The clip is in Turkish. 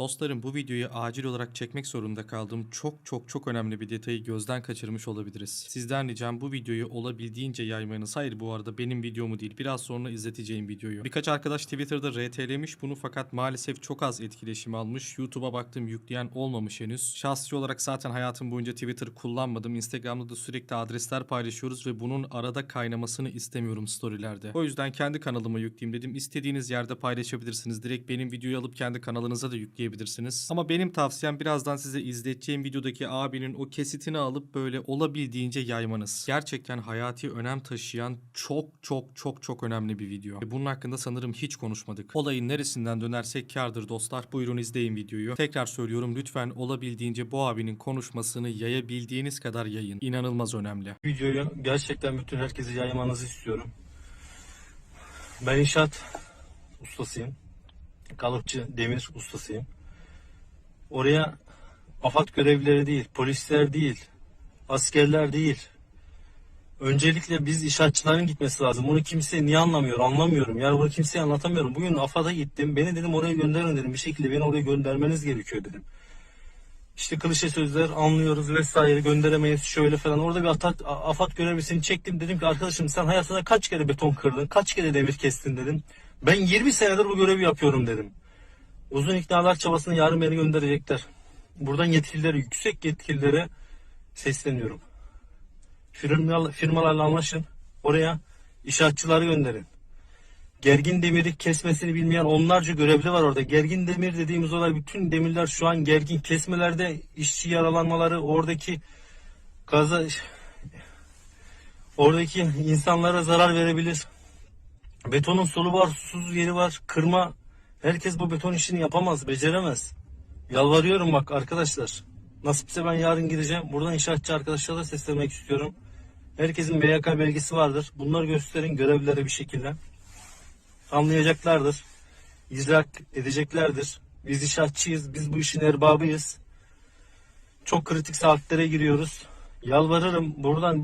Dostlarım bu videoyu acil olarak çekmek zorunda kaldığım çok çok çok önemli bir detayı gözden kaçırmış olabiliriz. Sizden ricam bu videoyu olabildiğince yaymanız. Hayır bu arada benim videomu değil biraz sonra izleteceğim videoyu. Birkaç arkadaş Twitter'da RT'lemiş bunu fakat maalesef çok az etkileşim almış. YouTube'a baktım yükleyen olmamış henüz. Şahsi olarak zaten hayatım boyunca Twitter kullanmadım. Instagram'da da sürekli adresler paylaşıyoruz ve bunun arada kaynamasını istemiyorum storylerde. O yüzden kendi kanalıma yükleyeyim dedim. İstediğiniz yerde paylaşabilirsiniz. Direkt benim videoyu alıp kendi kanalınıza da yükleyebilirsiniz. Ama benim tavsiyem birazdan size izleteceğim videodaki abinin o kesitini alıp böyle olabildiğince yaymanız. Gerçekten hayati önem taşıyan çok çok çok çok önemli bir video. Ve bunun hakkında sanırım hiç konuşmadık. Olayın neresinden dönersek kardır dostlar. Buyurun izleyin videoyu. Tekrar söylüyorum lütfen olabildiğince bu abinin konuşmasını yayabildiğiniz kadar yayın. İnanılmaz önemli. videoyu gerçekten bütün herkese yaymanızı istiyorum. Ben inşaat ustasıyım. Kalıpçı, demir ustasıyım. Oraya AFAD görevlileri değil, polisler değil, askerler değil. Öncelikle biz inşaatçıların gitmesi lazım. Bunu kimse niye anlamıyor? Anlamıyorum. Yani bunu kimseye anlatamıyorum. Bugün AFAD'a gittim. Beni dedim oraya gönderin dedim. Bir şekilde beni oraya göndermeniz gerekiyor dedim. İşte klişe sözler anlıyoruz vesaire gönderemeyiz şöyle falan. Orada bir atat, AFAD görevlisini çektim. Dedim ki arkadaşım sen hayatında kaç kere beton kırdın? Kaç kere demir kestin dedim. Ben 20 senedir bu görevi yapıyorum dedim. Uzun iknalar çabasını yarın beni gönderecekler. Buradan yetkililere, yüksek yetkililere sesleniyorum. Firmalar, firmalarla anlaşın. Oraya inşaatçıları gönderin. Gergin demiri kesmesini bilmeyen onlarca görevli var orada. Gergin demir dediğimiz olay bütün demirler şu an gergin kesmelerde işçi yaralanmaları oradaki gaza oradaki insanlara zarar verebilir. Betonun solu var, susuz yeri var. Kırma herkes bu beton işini yapamaz, beceremez. Yalvarıyorum bak arkadaşlar. Nasipse ben yarın gideceğim. Buradan inşaatçı arkadaşlara da seslenmek istiyorum. Herkesin BYK belgesi vardır. Bunları gösterin görevlilere bir şekilde anlayacaklardır. İdrak edeceklerdir. Biz inşaatçıyız, biz bu işin erbabıyız. Çok kritik saatlere giriyoruz. Yalvarırım buradan